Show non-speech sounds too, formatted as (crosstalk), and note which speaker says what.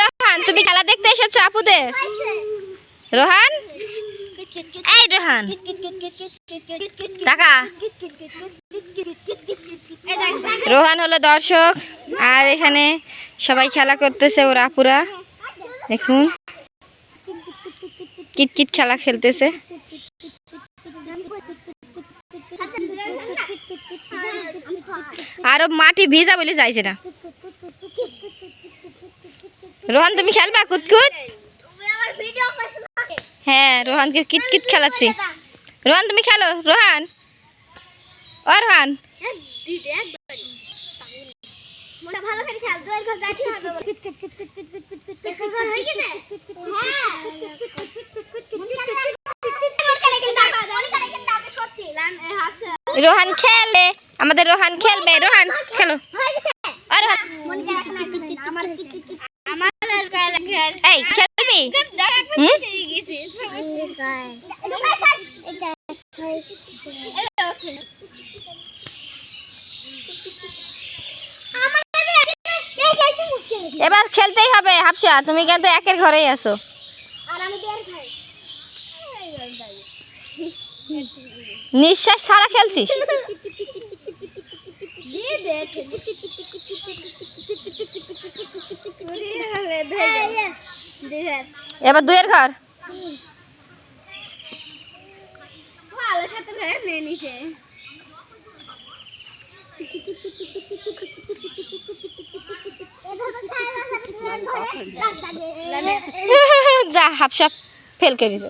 Speaker 1: রোহান, তুমি খেলা দেখতে এসেছ আপুদের? রোহান? এই রোহান। টাকা। রোহান হলো দর্শক, আর এখানে সবাই খেলা করতেছে ওর আপুরা। দেখুন। কিতকিত খেলা খেলতেছে। আরও মাটি ভিজা বলে যাইছে না। রোহান, তুমি খেলবা? কুতকুত হ্যাঁ রোহানকে কিতকিত খেলাচ্ছি। রোহান, তুমি খেলো? রোহান? ও, রোহান। রোহান খেলে। আমাদের রোহান খেলবে। রোহান, খেলো। এবার খেলতেই হবে হাফসা তুমি কিন্তু একের ঘরেই আছো। নিঃশ্বাস ছাড়া খেলছিস? এবার দুয়ের ঘর? (laughs) যা হাফ সাপ ফেল করেছে।